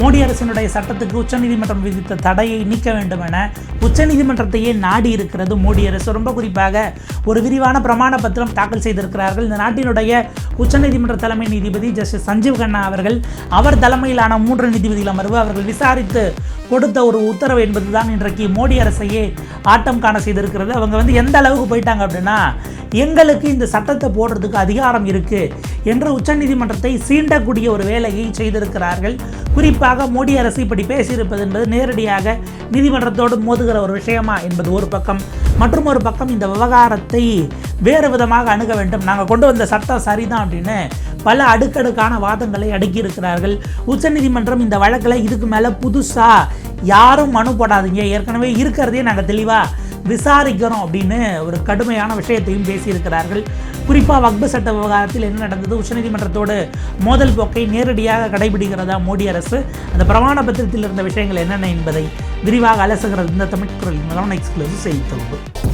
மோடி அரசினுடைய சட்டத்துக்கு உச்சநீதிமன்றம் விதித்த தடையை நீக்க வேண்டும் என உச்சநீதிமன்றத்தையே நாடி இருக்கிறது மோடி அரசு. ரொம்ப குறிப்பாக ஒரு விரிவான பிரமாண பத்திரம் தாக்கல் செய்திருக்கிறார்கள். இந்த நாட்டினுடைய உச்சநீதிமன்ற தலைமை நீதிபதி ஜஸ்டிஸ் சஞ்சீவ் கண்ணா அவர்கள் அவர் தலைமையிலான மூன்று நீதிபதிகள் அமர்வு அவர்கள் விசாரித்து கொடுத்த ஒரு உத்தரவு என்பதுதான் இன்றைக்கு மோடி அரசையே ஆட்டம் காண செய்திருக்கிறது. அவங்க வந்து எந்த அளவுக்கு போயிட்டாங்க அப்படின்னா எங்களுக்கு இந்த சட்டத்தை போடுறதுக்கு அதிகாரம் இருக்குது என்று உச்சநீதிமன்றத்தை சீண்டக்கூடிய ஒரு வேலையை செய்திருக்கிறார்கள். குறிப்பாக மோடி அரசு இப்படி பேசியிருப்பது என்பது நேரடியாக நீதிமன்றத்தோடு மோதுகிற ஒரு விஷயமா என்பது ஒரு பக்கம். மற்றும் ஒரு பக்கம் இந்த விவகாரத்தை வேறு விதமாக அணுக வேண்டும். நாங்கள் கொண்டு வந்த சட்டம் சரிதான் அப்படின்னு பல அடுக்கடுக்கான வாதங்களை அடுக்கியிருக்கிறார்கள். உச்சநீதிமன்றம் இந்த வழக்கில் இதுக்கு மேலே புதுசாக யாரும் மனு போடாதீங்க. ஏற்கனவே இருக்கிறதே நாங்கள் தெளிவாக விசாரிக்கிறோம் அப்படின்னு ஒரு கடுமையான விஷயத்தையும் பேசியிருக்கிறார்கள். குறிப்பாக வக்பு சட்ட விவகாரத்தில் என்ன நடந்தது? உச்சநீதிமன்றத்தோடு மோதல் போக்கை நேரடியாக கடைபிடிக்கிறதா மோடி அரசு? அந்த பிரமாண பத்திரத்தில் இருந்த விஷயங்கள் என்னென்ன என்பதை விரிவாக அலசுகிறது இந்த தமிழ் குரல் மூலம் எக்ஸ்க்ளூசிவ் செய்தி தொகுப்பு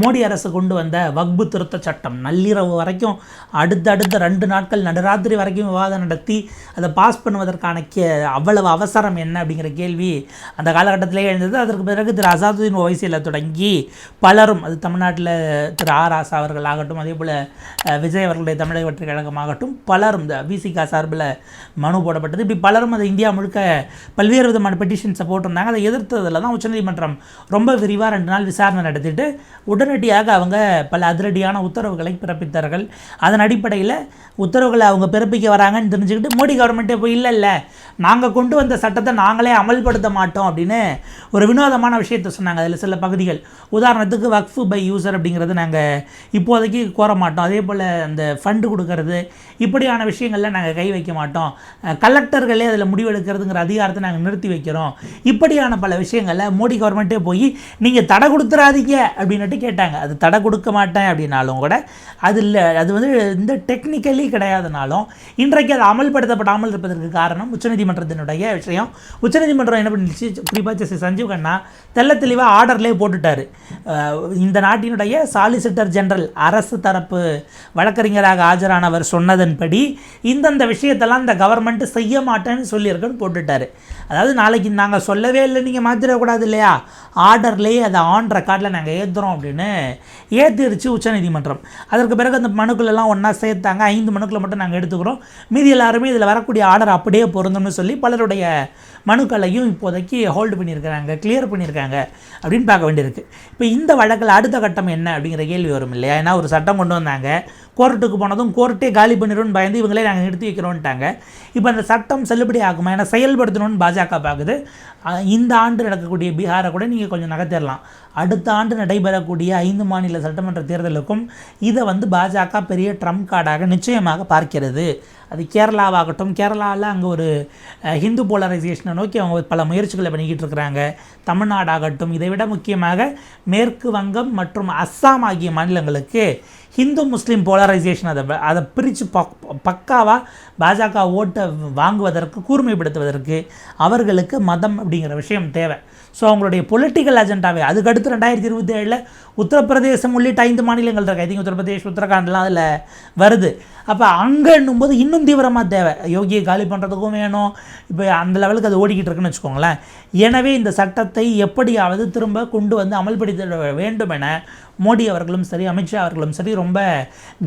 மோடி அரசு கொண்டு வந்த வக்பு திருத்த சட்டம் நள்ளிரவு வரைக்கும் அடுத்தடுத்த ரெண்டு நாட்கள் நடுராத்திரி வரைக்கும் விவாதம் நடத்தி அதை பாஸ் பண்ணுவதற்கான கே அவ்வளவு அவசரம் என்ன அப்படிங்கிற கேள்வி அந்த காலகட்டத்திலே எழுந்தது. அதற்கு பிறகு திரு அசாதுதீன் ஓவைசியில் தொடங்கி பலரும் அது தமிழ்நாட்டில் திரு ஆர் ஆசா அவர்கள் ஆகட்டும் அதே போல் விஜய் அவர்களுடைய தமிழக வெற்றி கழகமாகட்டும் பலரும் இந்த விசிகா சார்பில் மனு போடப்பட்டது. இப்படி பலரும் அதை இந்தியா முழுக்க பல்வேறு விதமான பெட்டிஷன்ஸை போட்டிருந்தாங்க. அதை எதிர்த்ததில் தான் உச்சநீதிமன்றம் ரொம்ப விரிவாக ரெண்டு நாள் விசாரணை நடத்திட்டு உடனடியாக அவங்க பல அதிரடியான உத்தரவுகளை பிறப்பித்தார்கள். அதன் அடிப்படையில் உத்தரவுகளை அவங்க பிறப்பிக்க வராங்கன்னு தெரிஞ்சுக்கிட்டு மோடி கவர்மெண்ட்டே போய் இல்லை இல்லை நாங்கள் கொண்டு வந்த சட்டத்தை நாங்களே அமல்படுத்த மாட்டோம் அப்படின்னு ஒரு வினோதமான விஷயத்தை சொன்னாங்க. அதில் சில பகுதிகள் உதாரணத்துக்கு வக்ஃபு பை யூசர் அப்படிங்கிறது நாங்கள் இப்போதைக்கு கோர மாட்டோம். அதே போல் அந்த ஃபண்டு கொடுக்கறது இப்படியான விஷயங்களில் நாங்கள் கை வைக்க மாட்டோம். கலெக்டர்களே அதில் முடிவெடுக்கிறதுங்கிற அதிகாரத்தை நாங்கள் நிறுத்தி வைக்கிறோம். இப்படியான பல விஷயங்களை மோடி கவர்மெண்ட்டே போய் நீங்கள் தடை கொடுத்துறாதீங்க அப்படின்னுட்டு கேட்டு கேட்டாங்க. அது தடை கொடுக்க மாட்டேன் அப்படின்னாலும் கூட அது இல்லை. அது வந்து இந்த டெக்னிக்கலி கிடையாதுனாலும் இன்றைக்கு அது அமல்படுத்தப்படாமல் இருப்பதற்கு காரணம் உச்சநீதிமன்றத்தினுடைய விஷயம். உச்சநீதிமன்றம் என்ன பண்ணிச்சு குறிப்பாக ஜஸ்டிஸ் சஞ்சீவ் கண்ணா தெல்ல தெளிவாக ஆர்டர்லேயே போட்டுட்டாரு. இந்த நாட்டினுடைய சாலிசிட்டர் ஜெனரல் அரசு தரப்பு வழக்கறிஞராக ஆஜரானவர் சொன்னதன்படி இந்தந்த விஷயத்தெல்லாம் இந்த கவர்மெண்ட் செய்ய மாட்டேன்னு சொல்லியிருக்குன்னு போட்டுட்டார். அதாவது நாளைக்கு நாங்கள் சொல்லவே இல்லை நீங்கள் மாற்றிடக்கூடாது இல்லையா? ஆர்டர்லேயே அதை ஆன் ரெக்கார்டில் நாங்கள் ஏற்றுறோம் அப்படின்னு ஏற்றிருச்சு உச்சநீதிமன்றம் அதற்கு பிறகு அந்த மனுக்கள் எல்லாம் ஒன்றா சேர்த்தாங்க. ஐந்து மனுக்களை மட்டும் நாங்கள் எடுத்துக்கிறோம். மீதி எல்லாருமே இதில் வரக்கூடிய ஆர்டர் அப்படியே பொருந்தும்னு சொல்லி பலருடைய மனுக்களையும் இப்போதைக்கு ஹோல்டு பண்ணியிருக்கிறாங்க கிளியர் பண்ணியிருக்காங்க அப்படின்னு பார்க்க வேண்டியிருக்கு. இப்போ இந்த வழக்கில் அடுத்த கட்டம் என்ன அப்படிங்கிற கேள்வி வரும் இல்லையா? ஏன்னா ஒரு சட்டம் கொண்டு வந்தாங்க. கோர்ட்டுக்கு போனதும் கோர்ட்டே காலி பண்ணிடும்னு பயந்து இவங்களே நாங்கள் நிறுத்தி வைக்கிறோன்ட்டாங்க. இப்போ அந்த சட்டம் செல்லுபடி ஆகுமா? ஏன்னா செயல்படுத்தணும்னு பாஜக பார்க்குது இந்த ஆண்டு நடக்கக்கூடிய பீகாரை கூட நீங்கள் கொஞ்சம் நகர்த்திடலாம். அடுத்த ஆண்டு நடைபெறக்கூடிய ஐந்து மாநில சட்டமன்ற தேர்தலுக்கும் இதை வந்து பாஜக பெரிய ட்ரம்ப் கார்டாக நிச்சயமாக பார்க்கிறது. அது கேரளாவாகட்டும் கேரளாவில் அங்கே ஒரு ஹிந்து போலரைசேஷனை நோக்கி அவங்க பல முயற்சிகளை பண்ணிக்கிட்டு இருக்கிறாங்க. தமிழ்நாடாகட்டும் இதை விட முக்கியமாக மேற்கு வங்கம் மற்றும் அஸ்ஸாம் ஆகிய மாநிலங்களுக்கு ஹிந்து முஸ்லீம் போலரைசேஷன் அதை அதை பிரித்து பக் பக்காவாக பாஜக ஓட்டை வாங்குவதற்கு கூர்மைப்படுத்துவதற்கு அவர்களுக்கு மதம் அப்படிங்கிற விஷயம் தேவை. ஸோ அவங்களுடைய பொலிட்டிக்கல் அஜெண்டாவே அதுக்கடுத்து ரெண்டாயிரத்தி இருபத்தி ஏழில் உத்தரப்பிரதேசம் உள்ளிட்ட ஐந்து மாநிலங்கள் இருக்கு. ஐ திங்க் உத்தரப்பிரதேஷ் உத்தரகாண்ட்லாம் அதில் வருது. அப்போ அங்கே என்னும்போது இன்னும் தீவிரமாக தேவை. யோகியை காலி பண்ணுறதுக்கும் வேணும். இப்போ அந்த லெவலுக்கு அது ஓடிக்கிட்டு இருக்குன்னு வச்சுக்கோங்களேன். எனவே இந்த சட்டத்தை எப்படியாவது திரும்ப கொண்டு வந்து அமல்படுத்த வேண்டும் என மோடி அவர்களும் சரி அமித்ஷா அவர்களும் சரி ரொம்ப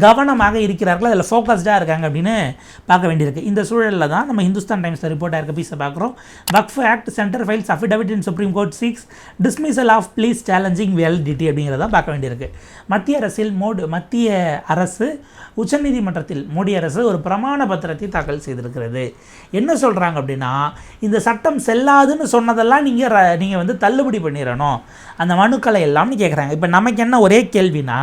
கவனமாக இருக்கிறார்கள். அதில் ஃபோக்கஸ்டாக இருக்காங்க அப்படின்னு பார்க்க வேண்டியிருக்கு. இந்த சூழலில் தான் நம்ம இந்துஸ்தான் டைம்ஸ் ரிப்போர்ட்டாக இருக்க பீஸை பார்க்குறோம். Waqf Act centre files affidavit in Supreme Court seeks dismissal of pleas challenging validity அப்படிங்கிறத பார்க்க வேண்டியிருக்கு. மத்திய அரசில் மோடு மத்திய அரசு உச்சநீதிமன்றத்தில் மோடி அரசு ஒரு பிரமாண பத்திரத்தை தாக்கல் செய்திருக்கிறது. என்ன சொல்கிறாங்க அப்படின்னா இந்த சட்டம் செல்லாதுன்னு சொன்னதெல்லாம் நீங்கள் நீங்கள் வந்து தள்ளுபடி பண்ணிடணும் அந்த மனுக்களை எல்லாம்னு கேட்குறாங்க இப்போ நமக்கு என்ன ஒரே கேள்வினா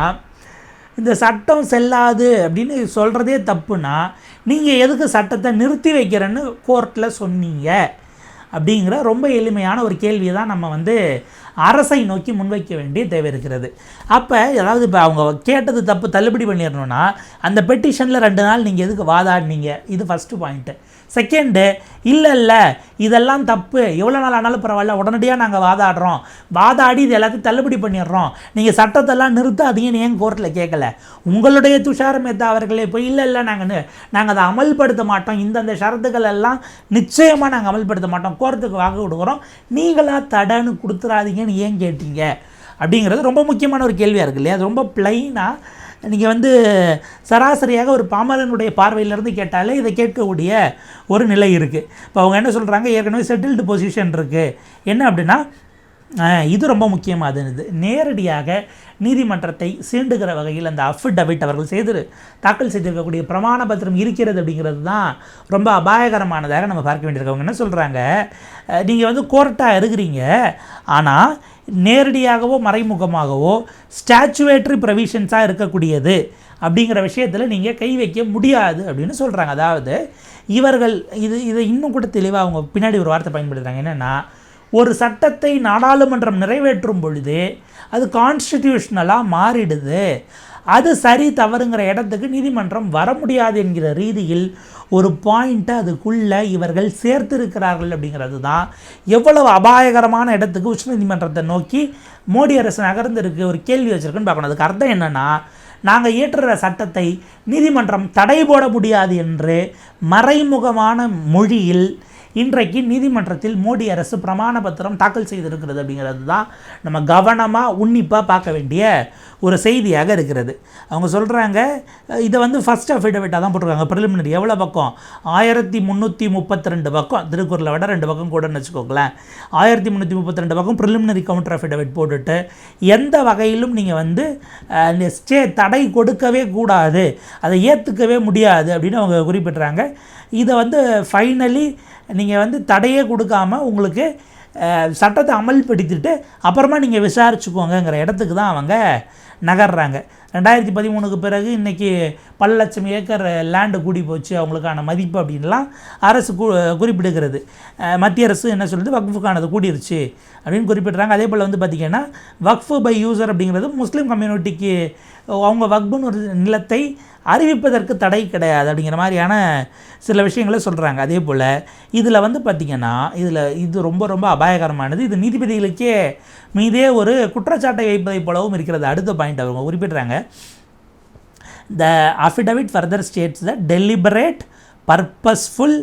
இந்த சட்டம் செல்லாது அப்படின்னு சொல்கிறதே தப்புனா நீங்கள் எதுக்கு சட்டத்தை நிறுத்தி வைக்கிறேன்னு கோர்ட்டில் சொன்னீங்க? அப்படிங்கிற ரொம்ப எளிமையான ஒரு கேள்வியை தான் நம்ம வந்து அரசை நோக்கி முன்வைக்க வேண்டிய தேவை இருக்கிறது. அப்போ அதாவது இப்போ அவங்க கேட்டது தப்பு தள்ளுபடி பண்ணிடணும்னா அந்த பெட்டிஷனில் ரெண்டு நாள் நீங்கள் எதுக்கு வாதாடினீங்க? இது ஃபஸ்ட்டு பாயிண்ட்டு செகண்டு இல்லை இல்லை இதெல்லாம் தப்பு. எவ்வளோ நாள் ஆனாலும் பரவாயில்ல உடனடியாக நாங்கள் வாதாடுறோம். வாதாடி இது எல்லாத்தையும் தள்ளுபடி பண்ணிடுறோம். நீங்கள் சட்டத்தெல்லாம் நிறுத்தாதீங்கன்னு ஏன் கோர்ட்டில் கேட்கல உங்களுடைய துஷார மேத்தா அவர்களே? போய் இல்லை இல்லை நாங்கள் நாங்கள் அதை அமல்படுத்த மாட்டோம். இந்தந்த ஷரத்துக்கள் எல்லாம் நிச்சயமாக நாங்கள் அமல்படுத்த மாட்டோம். கோர்ட்டுக்கு வாங்க கொடுக்குறோம். நீங்களாக தடன்னு கொடுத்துறாதீங்கன்னு ஏன் கேட்டீங்க? அப்படிங்கிறது ரொம்ப முக்கியமான ஒரு கேள்வியாக இருக்கு இல்லையா? அது ரொம்ப பிளைனாக நீங்கள் வந்து சராசரியாக ஒரு பாமரனுடைய பார்வையிலேருந்து கேட்டாலே இதை கேட்கக்கூடிய ஒரு நிலை இருக்குது இப்போ அவங்க என்ன சொல்கிறாங்க ஏற்கனவே செட்டில்டு பொசிஷன் இருக்குது என்ன அப்படின்னா இது ரொம்ப முக்கியமானது நேரடியாக நீதிமன்றத்தை சீண்டுகிற வகையில் அந்த அஃபிடவிட் அவர்கள் செய்து தாக்கல் செய்திருக்கக்கூடிய பிரமாண பத்திரம் இருக்கிறது அப்படிங்கிறது தான் ரொம்ப அபாயகரமானதாக நம்ம பார்க்க வேண்டியிருக்கவங்க என்ன சொல்கிறாங்க நீங்கள் வந்து கோர்ட்டாக இருக்கிறீங்க. ஆனால் நேரடியாகவோ மறைமுகமாகவோ ஸ்டாச்சுவேட்டரி ப்ரொவிஷன்ஸாக இருக்கக்கூடியது அப்படிங்கிற விஷயத்தில் நீங்கள் கை வைக்க முடியாது அப்படின்னு சொல்கிறாங்க அதாவது இவர்கள் இது இதை இன்னும் கூட தெளிவாக அவங்க பின்னாடி ஒரு வார்த்தை பயன்படுத்துகிறாங்க என்னென்னா ஒரு சட்டத்தை நாடாளுமன்றம் நிறைவேற்றும் பொழுது அது கான்ஸ்டிடியூஷனலாக மாறிடுது. அது சரி தவறுங்கிற இடத்துக்கு நீதிமன்றம் வர முடியாது என்கிற ரீதியில் ஒரு பாயிண்ட்டை அதுக்குள்ளே இவர்கள் சேர்த்திருக்கிறார்கள் அப்படிங்கிறது தான் எவ்வளவு அபாயகரமான இடத்துக்கு உச்சநீதிமன்றத்தை நோக்கி மோடி அரசு நகர்ந்திருக்கு ஒரு கேள்வி வச்சுருக்குன்னு பார்க்கணும். அதுக்கு அர்த்தம் என்னென்னா நாங்கள் இயற்றுகிற சட்டத்தை நீதிமன்றம் தடை போட முடியாது என்று மறைமுகமான மொழியில் இன்றைக்கு நீதிமன்றத்தில் மோடி அரசு பிரமாண பத்திரம் தாக்கல் செய்திருக்கிறது அப்படிங்கிறது தான் நம்ம கவனமாக உன்னிப்பாக பார்க்க வேண்டிய ஒரு செய்தியாக இருக்கிறது. அவங்க சொல்கிறாங்க இதை வந்து ஃபஸ்ட் அஃபிடவிட்டாக தான் போட்டிருக்காங்க. ப்ரிலிமினரி எவ்வளோ பக்கம்? ஆயிரத்தி முந்நூற்றி முப்பத்தி ரெண்டு பக்கம். திருக்குறளை விட ரெண்டு பக்கம் கூடன்னு வச்சுக்கோங்களேன். ஆயிரத்தி முந்நூற்றி முப்பத்தி ரெண்டு பக்கம் ப்ரிலிமினரி கவுண்டர் அஃபிடவிட் போட்டுட்டு எந்த வகையிலும் நீங்கள் வந்து இந்த ஸ்டே தடை கொடுக்கவே கூடாது. அதை ஏற்றுக்கவே முடியாது அப்படின்னு அவங்க குறிப்பிட்றாங்க இதை வந்து ஃபைனலி நீங்கள் வந்து தடையே கொடுக்காம உங்களுக்கு சட்டத்தை அமல்படுத்திட்டு அப்புறமா நீங்கள் விசாரிச்சுக்கோங்கங்கிற இடத்துக்கு தான் அவங்க நகர்றாங்க. ரெண்டாயிரத்தி பதிமூணுக்கு பிறகு இன்றைக்கி பல லட்சம் ஏக்கர் லேண்டு கூடி போச்சு அவங்களுக்கான மதிப்பு அப்படின்லாம் அரசு கு குறிப்பிடுகிறது. மத்திய அரசு என்ன சொல்லுது? வக்ஃபுக்கானது கூடிருச்சு அப்படின்னு குறிப்பிட்றாங்க. அதே போல் வந்து பார்த்திங்கன்னா வக்ஃபு பை யூசர் அப்படிங்கிறது முஸ்லீம் கம்யூனிட்டிக்கு அவங்க வக்ஃபுன்னு ஒரு நிலத்தை அறிவிப்பதற்கு தடை கிடையாது அப்படிங்கிற மாதிரியான சில விஷயங்களை சொல்கிறாங்க அதே போல் இதில் வந்து பார்த்திங்கன்னா இதில் இது ரொம்ப ரொம்ப அபாயகரமானது. இது நீதிபதிகளுக்கே மீதே ஒரு குற்றச்சாட்டை வைப்பதைப் போலவும் இருக்கிறது. அடுத்த பாயிண்ட் அவங்க குறிப்பிட்றாங்க. The affidavit further states the deliberate purposeful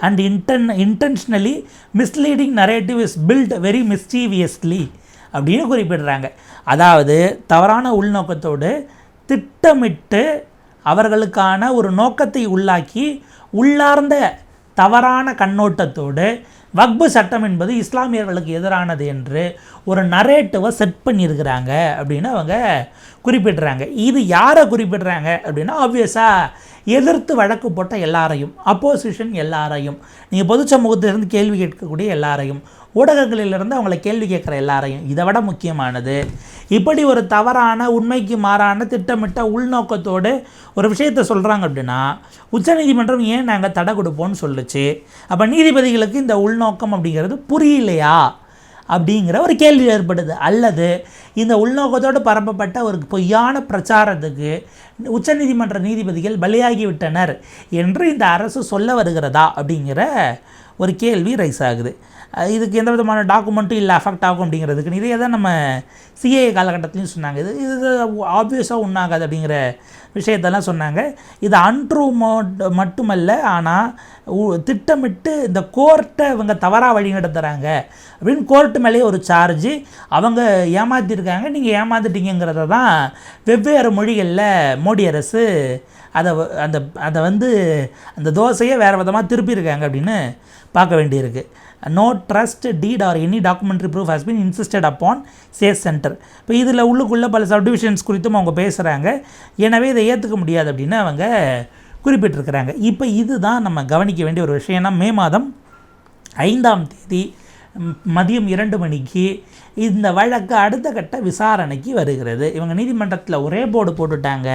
and inten intentionally misleading narrative is built very mischievously அப்படின்னு குறிப்பிடுறாங்க. அதாவது தவறான உள்நோக்கத்தோடு திட்டமிட்டு அவர்களுக்கான ஒரு நோக்கத்தை உள்ளாக்கி உள்ளார்ந்த தவறான கண்ணோட்டத்தோடு வக்பு சட்டம் என்பது இஸ்லாமியர்களுக்கு எதிரானது என்று ஒரு நரேட்டிவை செட் பண்ணியிருக்கிறாங்க அப்படின்னு அவங்க குறிப்பிடுறாங்க. இது யாரை குறிப்பிடுறாங்க அப்படின்னா ஆப்வியஸாக எதிர்த்து வழக்கு போட்ட எல்லாரையும் அப்போசிஷன் எல்லாரையும் நீங்கள் பொது சமூகத்திலிருந்து கேள்வி கேட்கக்கூடிய எல்லாரையும் ஊடகங்களிலிருந்து அவங்கள கேள்வி கேட்குற எல்லாரையும். இதை விட முக்கியமானது இப்படி ஒரு தவறான உண்மைக்கு மாறான திட்டமிட்ட உள்நோக்கத்தோடு ஒரு விஷயத்தை சொல்கிறாங்க அப்படின்னா உச்சநீதிமன்றம் ஏன் நாங்கள் தடை கொடுப்போம்னு சொல்லுச்சு? அப்போ நீதிபதிகளுக்கு இந்த உள்நோக்கம் அப்படிங்கிறது புரியலையா? அப்படிங்கிற ஒரு கேள்வி ஏற்படுது. அல்லது இந்த உள்நோக்கத்தோடு பரப்பப்பட்ட ஒரு பொய்யான பிரச்சாரத்துக்கு உச்சநீதிமன்ற நீதிபதிகள் பலியாகிவிட்டனர் என்று இந்த அரசு சொல்ல வருகிறதா அப்படிங்கிற ஒரு கேள்வி ரைஸ் ஆகுது. இதுக்கு எந்த விதமான டாக்குமெண்ட்டும் இல்லை அஃபெக்ட் ஆகும் அப்படிங்கிறதுக்கு இதே தான் நம்ம சிஏ காலகட்டத்திலையும் சொன்னாங்க. இது இது ஆப்வியஸாக உண்ணாகாது அப்படிங்கிற விஷயத்தெல்லாம் சொன்னாங்க. இது அன்ட்ரூ மட்டுமல்ல ஆனால் உ- திட்டமிட்டு இந்த கோர்ட்டை இவங்க தவறாக வழி நடத்துகிறாங்க அப்படின்னு கோர்ட்டு மேலேயே ஒரு சார்ஜ் அவங்க ஏமாற்றிருக்காங்க நீங்கள் ஏமாந்துட்டீங்கிறத தான் வெவ்வேறு மொழிகளில் மோடி அரசு அதை அந்த அதை வந்து அந்த தோசையை வேறு விதமாக திருப்பியிருக்காங்க அப்படின்னு பார்க்க வேண்டியிருக்கு. No trust deed or any documentary proof has been insisted upon says centre இப்போ இதில் உள்ளுக்குள்ளே பல சப்டிவிஷன்ஸ் குறித்தும் அவங்க பேசுகிறாங்க எனவே இதை ஏற்றுக்க முடியாது அப்படின்னு அவங்க குறிப்பிட்டிருக்கிறாங்க. இப்போ இதுதான் நம்ம கவனிக்க வேண்டிய ஒரு விஷயம்னா மே மாதம் ஐந்தாம் தேதி மதியம் இரண்டு மணிக்கு இந்த வழக்கு அடுத்த கட்ட விசாரணைக்கு வருகிறது. இவங்க நீதிமன்றத்தில் ஒரே போர்டு போட்டுட்டாங்க.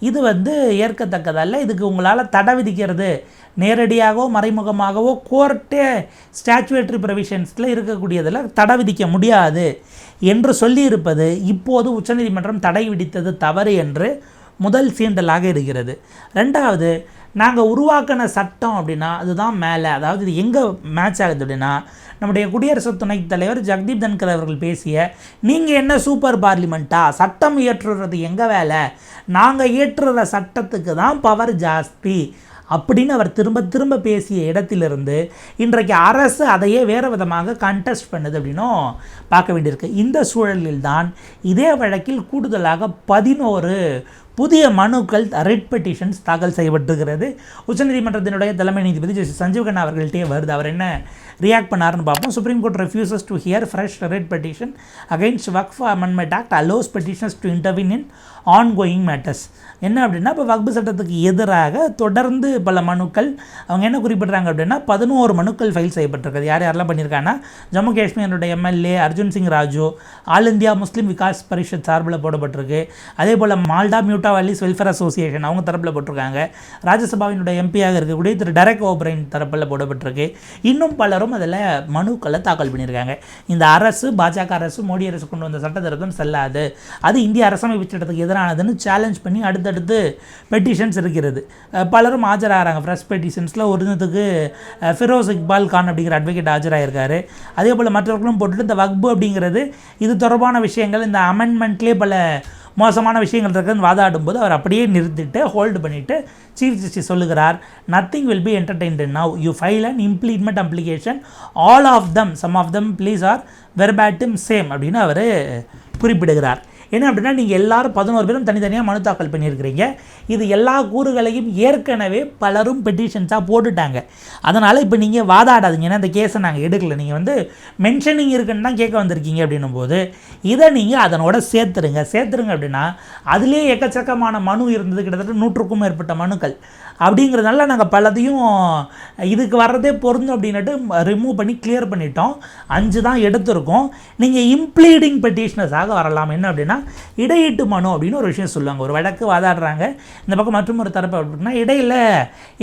இது வந்து ஏற்கத்தக்கதல்ல. இதுக்கு உங்களால் தடை விதிக்கிறது. நேரடியாகவோ மறைமுகமாகவோ கோர்ட்டே ஸ்டாச்சுவேட்டரி ப்ரொவிஷன்ஸில் இருக்கக்கூடியதில் தடை விதிக்க முடியாது என்று சொல்லியிருப்பது இப்போது உச்சநீதிமன்றம் தடை விதித்தது தவறு என்று முதல் சீண்டலாக இருக்கிறது. ரெண்டாவது நாங்கள் உருவாக்கின சட்டம் அப்படின்னா அதுதான் மேலே. அதாவது இது எங்கே மேட்ச் ஆகுது அப்படின்னா நம்முடைய குடியரசு துணைத் தலைவர் ஜெகதீப் தன்கர் அவர்கள் பேசிய நீங்கள் என்ன சூப்பர் பார்லிமெண்ட்டா சட்டம் இயற்றுறது எங்கள் வேலை? நாங்கள் இயற்றுற சட்டத்துக்கு தான் பவர் ஜாஸ்தி. அப்படின்னு அவர் திரும்ப திரும்ப பேசிய இடத்திலிருந்து இன்றைக்கு அரசு அதையே வேறு விதமாக கண்டெஸ்ட் பண்ணுது அப்படின்னும் பார்க்க வேண்டியிருக்கு. இந்த சூழலில் தான் இதே வழக்கில் கூடுதலாக பதினோரு புதிய மனுக்கள் ரிட் பெட்டிஷன்ஸ் தாக்கல் செய்யப்பட்டிருக்கிறது. உச்சநீதிமன்றத்தினுடைய தலைமை நீதிபதி ஜஸ்டிஸ் சஞ்சீவ் கண்ணா அவர்கள்ட்டே வருது. அவர் என்ன ரியாக்ட் பண்ணாருன்னு பார்ப்போம். Supreme Court refuses to hear fresh writ petition against Waqf amendment act allows petitions to intervene in ongoing matters என்ன அப்படின்னா இப்போ வக்பு சட்டத்துக்கு எதிராக தொடர்ந்து பல மனுக்கள் அவங்க என்ன குறிப்பிட்றாங்க அப்படின்னா பதினோரு மனுக்கள் ஃபைல் செய்யப்பட்டிருக்குது. யார் யாரெல்லாம் பண்ணியிருக்காங்கன்னா Jammu காஷ்மீருடைய MLA Arjun Singh Raju all India Muslim Vikas Parishad சார்பில் போடப்பட்டிருக்கு. அதே போல் மால்டா மியூட் மியூட்டா வேலிஸ் வெல்ஃபேர் அசோசியேஷன் அவங்க தரப்பில் போட்டிருக்காங்க. ராஜ்யசபாவினுடைய எம்பியாக இருக்கக்கூடிய திரு டெரக் ஓப்ரைன் தரப்பில் போடப்பட்டிருக்கு. இன்னும் பலரும் அதில் மனுக்களை தாக்கல் பண்ணியிருக்காங்க. இந்த அரசு பாஜக அரசு மோடி அரசு கொண்டு வந்த சட்ட திருத்தம் செல்லாது. அது இந்திய அரசமைப்பு சட்டத்துக்கு எதிரானதுன்னு சேலஞ்ச் பண்ணி அடுத்தடுத்து பெட்டிஷன்ஸ் இருக்கிறது. பலரும் ஆஜராகிறாங்க. ஃப்ரெஷ் பெட்டிஷன்ஸில் ஒரு இதுக்கு ஃபிரோஸ் இக்பால் கான் அப்படிங்கிற அட்வொகேட் ஆஜராகிருக்காரு அதே போல் மற்றவர்களும் போட்டுட்டு இந்த வக்பு அப்படிங்கிறது இது தொடர்பான விஷயங்கள். இந்த அமெண்ட்மெண்ட்லேயே பல மோசமான விஷயங்கள் இருக்குதுன்னு வாதாடும்போது அவர் அப்படியே நிறுத்திட்டு ஹோல்டு பண்ணிவிட்டு சீஃப் ஜஸ்டிஸ் சொல்லுகிறார் nothing will be entertained now you file and implement application all of them some of them pleas are verbatim same அப்படின்னு அவர் குறிப்பிடுகிறார். என்ன அப்படின்னா நீங்கள் எல்லாரும் பதினோரு பேரும் தனித்தனியாக மனு தாக்கல் பண்ணியிருக்கிறீங்க. இது எல்லா கூறுகளையும் ஏற்கனவே பலரும் பெட்டிஷன்ஸாக போட்டுட்டாங்க. அதனால் இப்போ நீங்கள் வாதாடாதீங்க. ஏன்னா இந்த கேஸை நாங்கள் எடுக்கல. நீங்கள் வந்து மென்ஷனிங் இருக்குன்னு தான் கேட்க வந்திருக்கீங்க அப்படின்னும் போது இதை நீங்கள் அதனோட சேர்த்துருங்க. சேர்த்துருங்க அப்படின்னா அதுலேயே எக்கச்சக்கமான மனு இருந்தது. கிட்டத்தட்ட நூற்றுக்கும் மேற்பட்ட மனுக்கள். அப்படிங்கிறதுனால நாங்கள் பலதையும் இதுக்கு வர்றதே பொருந்தும் அப்படின்னுட்டு ரிமூவ் பண்ணி கிளியர் பண்ணிட்டோம். அஞ்சு தான் எடுத்திருக்கோம். நீங்கள் இம்ப்ளீடிங் பெட்டிஷனர்ஸாக வரலாம். என்ன அப்படின்னா இடையீட்டு மனு அப்படின்னு ஒரு விஷயம் சொல்லுவாங்க. ஒரு வழக்கு வாதாடுறாங்க. இந்த பக்கம் மற்றும் ஒரு தரப்பு அப்படின்னா இடையில்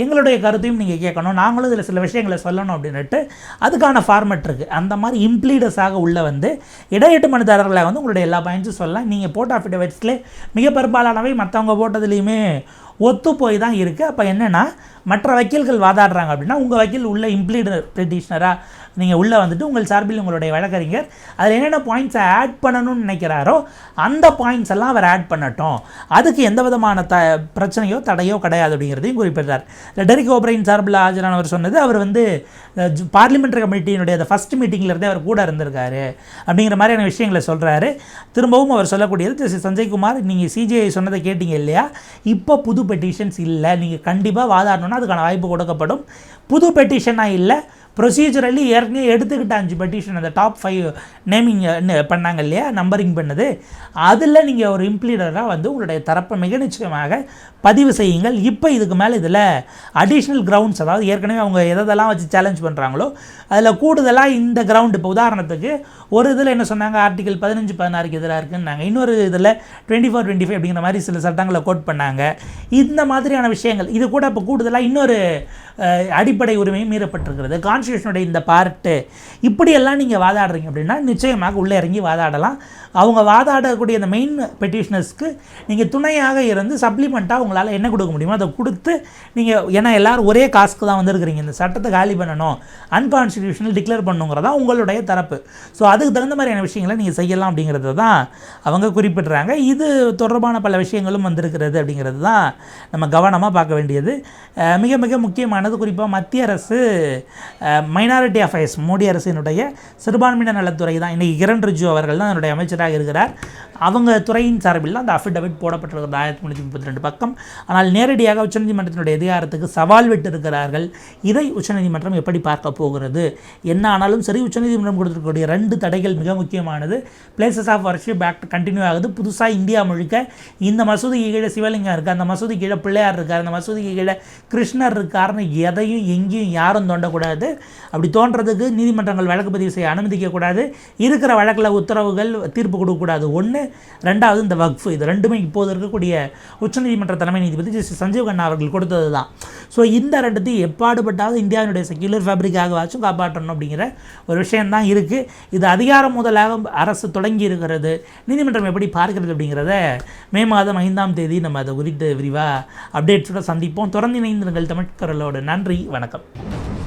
எங்களுடைய கருத்தையும் நீங்கள் கேட்கணும் நாங்களும் இதில் சில விஷயங்களை சொல்லணும் அப்படின்னுட்டு அதுக்கான ஃபார்மெட் இருக்குது அந்த மாதிரி இம்ப்ளீடர்ஸாக உள்ள வந்து இடையீட்டு மனுதாரர்களை வந்து உங்களுடைய எல்லா பாயிண்ட்ஸும் சொல்லலாம். நீங்கள் போட்ட அஃபிடவிட்ஸ்லேயே மிக பெரும்பாலானவை மற்றவங்க போட்டதுலேயுமே ஒத்து போய் தான் இருக்குது அப்போ என்னென்னா மற்ற வக்கீல்கள் வாதாடுறாங்க அப்படின்னா உங்கள் வக்கீல் உள்ள இம்ப்ளீடர் பிரிட்டிஷனராக நீங்கள் உள்ளே வந்துட்டு உங்கள் சார்பில் உங்களுடைய வழக்கறிஞர் அதில் என்னென்ன பாயிண்ட்ஸை ஆட் பண்ணணும்னு நினைக்கிறாரோ அந்த பாயிண்ட்ஸ் எல்லாம் அவர் ஆட் பண்ணட்டும். அதுக்கு எந்த விதமான த பிரச்சனையோ தடையோ கிடையாது அப்படிங்கிறதையும் குறிப்பிட்டார் டெரிக் ஓப்ரைன் சார்பில் ஆஜரானவர் சொன்னது அவர் வந்து பார்லிமெண்ட்ரி கமிட்டியினுடைய அந்த ஃபஸ்ட் மீட்டிங்லேருந்தே அவர் கூட இருந்திருக்காரு அப்படிங்கிற மாதிரியான விஷயங்களை சொல்கிறாரு திரும்பவும் அவர் சொல்லக்கூடியது திரு சஞ்சய்குமார் நீங்கள் சிஜிஐ சொன்னதை கேட்டீங்க இல்லையா? இப்போ புது பெட்டிஷன்ஸ் இல்லை. நீங்கள் கண்டிப்பாக வாதாடணும்னா அதுக்கான வாய்ப்பு கொடுக்கப்படும். புது பெட்டிஷனாக இல்லை. ப்ரொசீஜரலி ஏற்கனவே எடுத்துக்கிட்ட அஞ்சு பெட்டிஷன் அந்த டாப் ஃபைவ் நேமிங் பண்ணாங்க இல்லையா? நம்பரிங் பண்ணது. அதில் நீங்கள் ஒரு இம்ப்ளீடராக வந்து உங்களுடைய தரப்பை மிக நிச்சயமாக பதிவு செய்யுங்கள். இப்போ இதுக்கு மேலே இதில் அடிஷ்னல் கிரவுண்ட்ஸ் அதாவது ஏற்கனவே அவங்க எதெல்லாம் வச்சு சேலஞ்ச் பண்ணுறாங்களோ அதில் கூடுதலாக இந்த கிரவுண்டு இப்போ உதாரணத்துக்கு ஒரு இதில் என்ன சொன்னாங்க? ஆர்டிகல் பதினஞ்சு பதினாறுக்கு எதிராக இருக்குன்னாங்க. இன்னொரு இதில் டுவெண்ட்டி ஃபோர் டுவெண்ட்டி ஃபைவ் அப்படிங்கிற மாதிரி சில சட்டங்களை கோட் பண்ணாங்க. இந்த மாதிரியான விஷயங்கள் இது கூட இப்போ கூடுதலாக இன்னொரு அடிப்படை உரிமையும் மீறப்பட்டிருக்கிறது. கான் கான்ஸ்டியூஷனுடைய இந்த பார்ட்டு இப்படியெல்லாம் நீங்கள் வாதாடுறீங்க அப்படின்னா நிச்சயமாக உள்ளே இறங்கி வாதாடலாம். அவங்க வாதாடக்கூடிய அந்த மெயின் பெட்டிஷனர்ஸ்க்கு நீங்கள் துணையாக இருந்து சப்ளிமெண்ட்டாக உங்களால் என்ன கொடுக்க முடியுமோ அதை கொடுத்து நீங்கள் ஏன்னா எல்லாரும் ஒரே காசுக்கு தான் வந்திருக்கிறீங்க. இந்த சட்டத்தை காலி பண்ணணும் அன்கான்ஸ்டியூஷனல் டிக்ளேர் பண்ணுங்கிறதா உங்களுடைய தரப்பு. ஸோ அதுக்கு தகுந்த மாதிரியான விஷயங்களை நீங்கள் செய்யலாம் அப்படிங்கிறது தான் அவங்க குறிப்பிட்றாங்க. இது தொடர்பான பல விஷயங்களும் வந்திருக்கிறது அப்படிங்கிறது தான் நம்ம கவனமாக பார்க்க வேண்டியது. மிக மிக முக்கியமானது குறிப்பாக மத்திய அரசு மைனாரிட்டி அஃபேர்ஸ் மோடி அரசினுடைய சிறுபான்மையினர் நலத்துறை தான். இன்றைக்கி கிரண் ரிஜு அவர்கள் தான் என்னுடைய அமைச்சராக இருக்கிறார். அவங்க துறையின் சார்பில் அந்த அஃபிடவிட் போடப்பட்டிருக்கிறது. ஆயிரத்தி முந்நூற்றி முப்பத்தி ரெண்டு பக்கம். ஆனால் நேரடியாக உச்சநீதிமன்றத்தினுடைய அதிகாரத்துக்கு சவால் விட்டிருக்கிறார்கள். இதை உச்சநீதிமன்றம் எப்படி பார்க்க போகிறது? என்ன ஆனாலும் சரி உச்சநீதிமன்றம் கொடுத்துருக்கக்கூடிய ரெண்டு தடைகள் மிக முக்கியமானது. Places of Worship Act continue ஆகுது. புதுசாக இந்தியா முழுக்க இந்த மசூதிக்கு கீழே சிவலிங்கம் இருக்குது அந்த மசூதி கீழே பிள்ளையார் இருக்கார். அந்த மசூதிக்கு கீழே கிருஷ்ணர் இருக்காருன்னு எதையும் எங்கேயும் யாரும் தோண்டக்கூடாது. அப்படி தோன்றதுக்கு நீதிமன்றங்கள் வழக்கு பதிவு செய்ய அனுமதிக்கக்கூடாது. இருக்கிற வழக்கில் உத்தரவுகள் தீர்ப்பு கொடுக்கக்கூடாது. ஒன்று ரெண்டாவது இந்த வக்ஃபு. இது ரெண்டுமே இப்போது இருக்கக்கூடிய உச்சநீதிமன்ற தலைமை நீதிபதி ஜஸ்டிஸ் சஞ்சீவ் கண்ணா அவர்கள் கொடுத்தது தான் ஸோ இந்த ரெண்டுத்தையும் எப்பாடுபட்டாவது இந்தியாவினுடைய செக்யூலர் ஃபேப்ரிக்காகவாச்சும் காப்பாற்றணும் அப்படிங்கிற ஒரு விஷயம்தான் இருக்குது இது அதிகாரம் முதலாக அரசு தொடங்கி இருக்கிறது. நீதிமன்றம் எப்படி பார்க்கிறது அப்படிங்கிறத மே மாதம் ஐந்தாம் தேதி நம்ம அதை குறித்து விரிவாக அப்டேட்ஸோட சந்திப்போம். தொடர்ந்து இணைந்திருங்கள் தமிழ்கரலோட நன்றி. வணக்கம்.